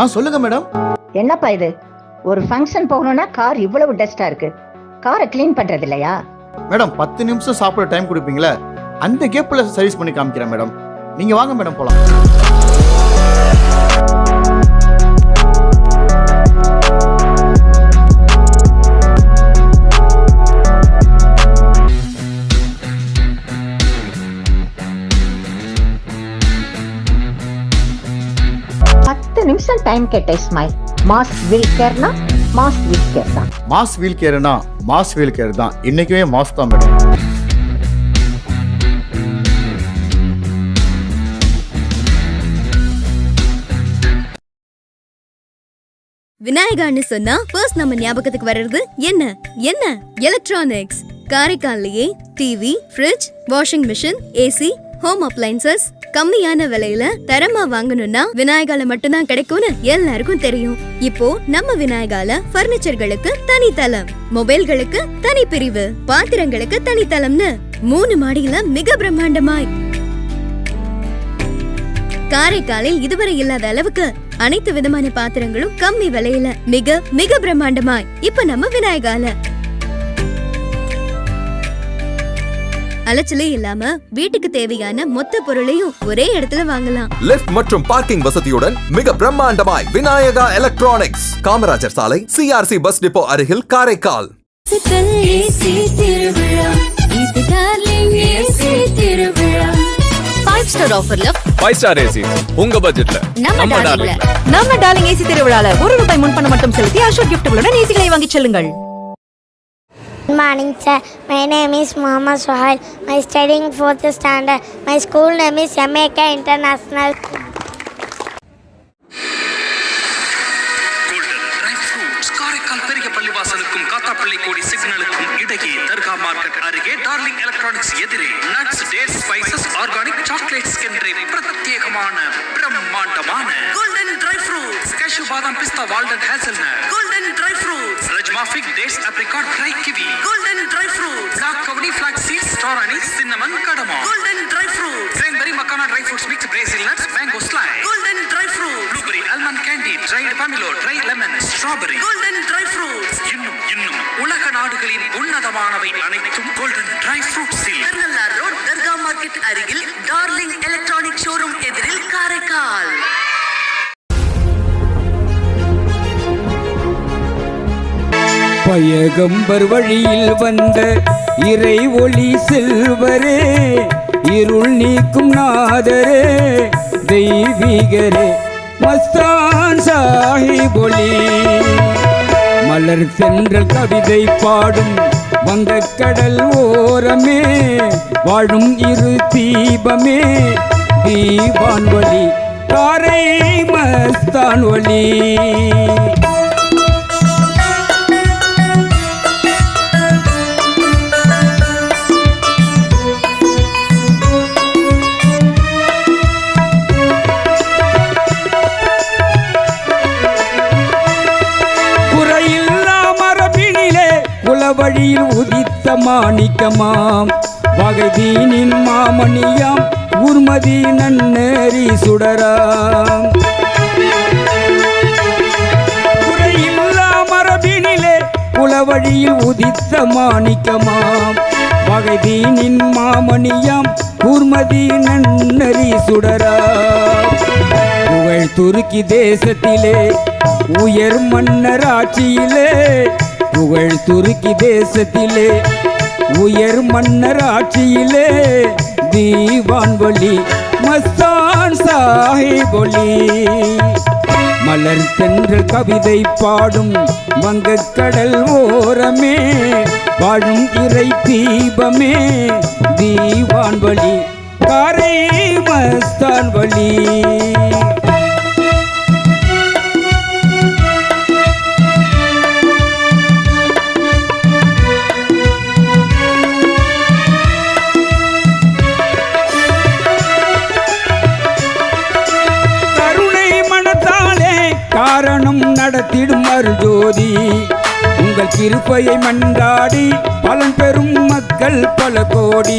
ஆ சொல்லுங்க மேடம். என்னப்பா இது? ஒரு ஃபங்க்ஷன் போகணும்னா கார் இவ்வளவு டஸ்டா இருக்கு. காரை க்ளீன் பண்றது இல்லையா மேடம் பத்து நிமிஷம் சாப்பிட டைம் கொடுப்பீங்களே? அந்த கேப்ல சர்வீஸ் பண்ணி காமிக்கிறேன் மேடம். நீங்க வாங்க மேடம் போலாம். நிமிஷம் டைம் கேட்ட இஸ்மாயில் மாஸ் வில் கேர்னா மாஸ் வில் கேர் தான். மாஸ் வீல் கேர்னா மாஸ் வீல் கேர் தான். இன்னைக்குமே மாஸ் தான் மேடம். விநாயகான்னு சொன்னா ஃபர்ஸ்ட் நம்ம ஞாபகத்துக்கு வர்றது என்ன? என்ன? Electronics காரைக்கால்லையே TV fridge washing machine AC home appliances கம்மியான விலையில தரமா வாங்கணும்னா விநாயகால மட்டும்தான் கிடைக்கும்னு எல்லாருக்கும் தெரியும். இப்போ நம்ம விநாயகால பர்னிச்சர்களுக்கு தனித்தளம் மொபைல்களுக்கு தனி பிரிவு பாத்திரங்களுக்கு தனித்தளம்னு மூணு மாடியில மிக பிரம்மாண்டமாய். காரைக்காலில் இதுவரை இல்லாத அளவுக்கு அனைத்து விதமான பாத்திரங்களும் கம்மி விலையில மிக மிக பிரம்மாண்டமாய். இப்ப நம்ம விநாயகால அலைச்சலே இல்லாம வீட்டுக்கு தேவையான மொத்த பொருளையும் ஒரே இடத்துல வாங்கலாம். லிஃப்ட் மற்றும் பார்க்கிங் வசதியுடன் மிக பிரம்மாண்டமாய் விநாயகா எலக்ட்ரானிக்ஸ் காமராஜர் சாலை சிஆர்சி பஸ் டிப்போ அருகில் காரைக்கால். சித்தல் ஏசி திருவிழா. இது டார்லிங் ஏசி திருவிழா. ஃபைவ் ஸ்டார் ஆஃபர்ல ஃபைவ் ஸ்டார் ஏசி உங்க பட்ஜெட்ல நம்ம டார்லிங்ல நம்ம டார்லிங் ஏசி திருவிழால ஒரு ரூபாய் முன்பணம் மட்டும் செலுத்தி அசோக் கிஃப்ட்டுகளுடன் ஏசிகளை வாங்கிச் செல்லுங்கள். Good morning, sir. My name is Muhammad Suhail. My studying fourth standard. My school name is Jamaica International. Pomelo dry lemon strawberry golden dry fruits இன்னும் இன்னும் உலக நாடுகளின் உன்னதமானவை அனைத்தும் கோல்டன் ட்ரை ஃப்ரூட்ஸில் திருநள்ளார் ரோட் தர்கா மார்க்கெட் அருகில் டார்லிங் எலக்ட்ரானிக் ஷோரூம் எதிரில் காரைக்கால். பயகம்பர் வழியில் வந்த இறை ஒளி செல்வரே இருள் நீக்கும் நாதரே தெய்வீகரே. மஸ்தான் சாஹிபொலி. மலர் சென்ற கவிதை பாடும் வந்த கடல் ஓரமே வாழும் இரு தீபமே தீபான் ஒளி தாரை மஸ்தான் ஒளி மாணிக்கமாம். வகைதீனின் மாமணியாம். உர்மதி நன்னேறி சுடராம். குறையில்லா மரபினிலே குலவழியில் உதித்த மாணிக்கமாம். வகைதீனின் மாமணியாம். கூர்மதி நன்னறி சுடராம். புகழ் துருக்கி தேசத்திலே உயர் மன்னர் ஆட்சியிலே புகழ் துருக்கி தேசத்திலே உயர் மன்னர் ஆட்சியிலே தீவான் ஒளி மஸ்தான் சாஹிபொலி மலர் தென்றல் கவிதை பாடும் வங்கக்கடல் ஓரமே வாழும் இறை தீபமே தீவான் வழி காரை மஸ்தான் வழி உங்கள் கிருப்பையை மண்டாடி பலன் பெறும் மக்கள் பல கோடி.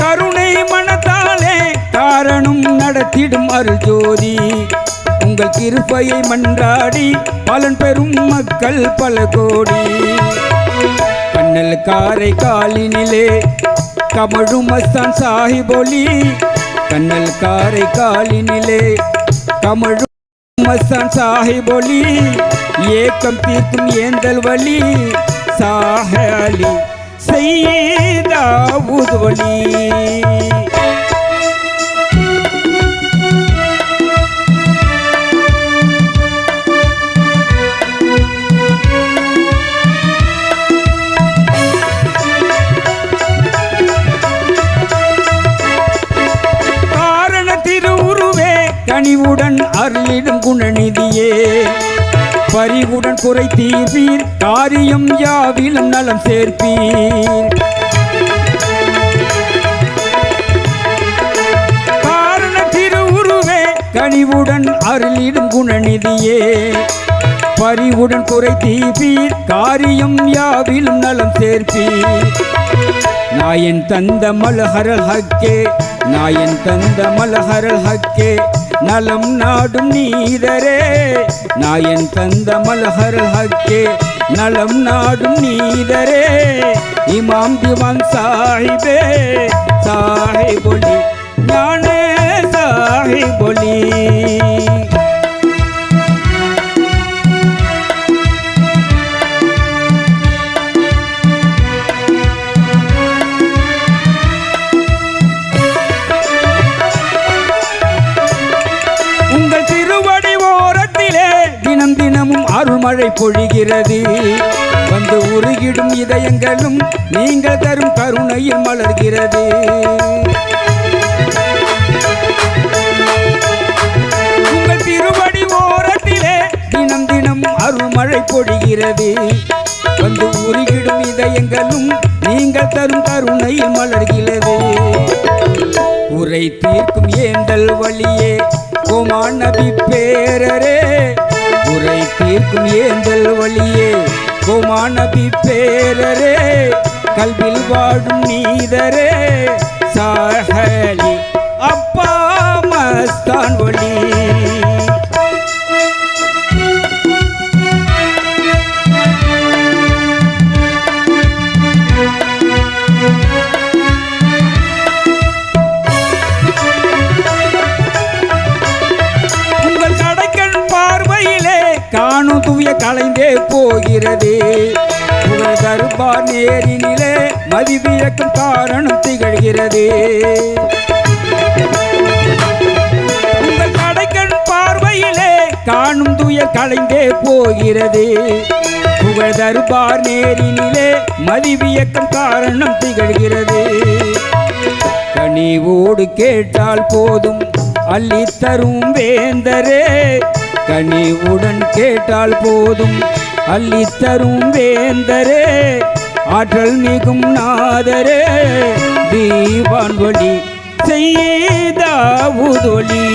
கருணை மனத்தாலே காரணம் நடத்திடும் அருஜோதி உங்கள் கிருப்பையை மன்றாடி பலன் பெறும் மக்கள் பல கோடி. கண்ணல் காரை காலினிலே கமழும் மஸ்தான் சாஹிபொலி கண்ணல் காரை காலினிலே கமழும் மஸ்தான் சாஹிபொலி ஏக்கம் தீர்க்கும் ஏந்தல் வழி சாஹலி செய்தாவுது வழி காரண கனிவுடன் அருளிடும் குணநிதியே. பரிவுடன் குறை தீர்வீர் காரியம் யாவிலும் நலம் சேர்ப்பீர். காரண திருவுருவே கனிவுடன் அருளிடும் குணநிதியே. பரிவுடன் குறை தீர்ப்பீர் காரியம் யாவிலும் நலம் சேர்ப்பீர். நாயன் தந்த மலஹரல் ஹக்கே நாயன் தந்த மலஹரல் ஹக்கே. நலம் நாடும் நீதரே நாயன் தந்த மலஹரல் ஹக்கே நலம் நாடும் நீதரே இமாம் திவான் சாஹிபே. சாஹிபொலி ஞானே சாஹிபொலி பொழிகிறது வந்து உருகிடும் இதயங்களும் நீங்கள் தரும் கருணையில் மலர்கிறது உங்கள் திருவடி ஓரத்திலே தினம் தினம் அருள்மழை பொழிகிறது. வந்து உருகிடும் இதயங்களும் நீங்கள் தரும் கருணையில் மலர்கிறது உரை தீர்க்கும் ஏந்தல் வழியே கோமான் நபி பேரரே குறை தீர்க்கும் ஏந்தல் வழியே கோமான் பேரரே கல்வில் வாழும் நீதரே சாகலி அப்பா மஸ்தான் ஒளி காணும் துவிய கலைந்தே போகிறது. புகழ் தர்பார் நேரினிலே மதிவியக்கும் காரணம் திகழ்கிறது. உங்கள் கடைக்கண் பார்வையிலே காணும் துயர் கலைந்தே போகிறது. புகழ் தருபார் நேரினிலே மதிவியக்கம் காரணம் திகழ்கிறது. கனிவோடு கேட்டால் போதும் அள்ளித்தரும் வேந்தரே. கனிவுடன் கேட்டால் போதும். அள்ளி தரும் வேந்தரே ஆற்றல் மிகும் நாதரே. தீவான் ஒளி செய்தாவுதொலி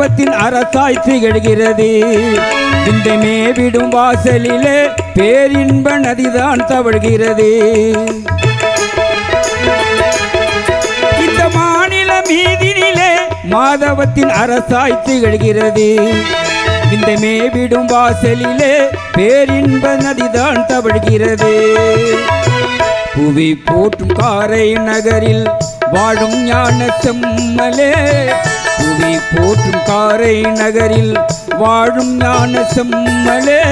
பாவத்தின் அரசாய் திகழ்கிறது இந்த மேவிடும் வாசலிலே பேரின்ப நதிதான் தவழ்கிறது. இந்த மாநில மீதினிலே மாதவத்தின் அரசாய் திகழ்கிறது இந்த மேவிடும் வாசலிலே பேரின்ப நதிதான் தவழ்கிறது. புவி போற்றும் காரை நகரில் வாழும் ஞான செம்மலே புவி போற்றும் காரை நகரில் வாழும் ஞான செம்மலே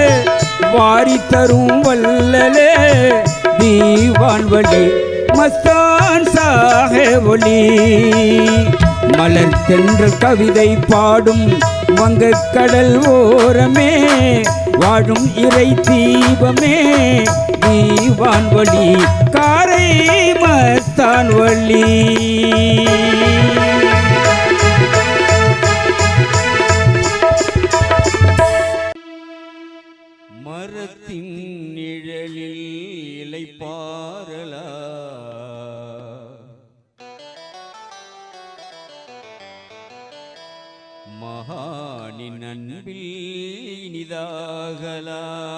வாரி தரும் வல்லலே தீவான் வழி மஸ்தான் சாக ஒளி. மலர் தென்றல் கவிதை பாடும் வங்க கடல் ஓரமே வாழும் இறை தீபமே. தீவான் வழி காரை மஸ்தான் வழி.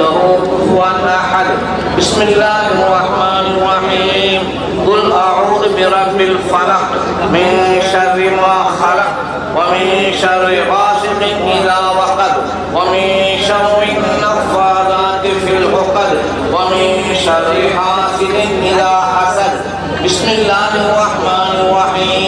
له كفوا أحد. بسم الله الرحمن الرحيم. قل أعوذ برب الفلق من شر ما خلق ومن شر غاسق إذا وقد ومن شر النفاذات في العقد ومن شر حاسد إذا حسد. بسم الله الرحمن الرحيم.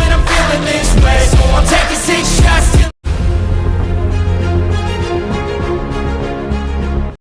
this way. So I'm taking six shots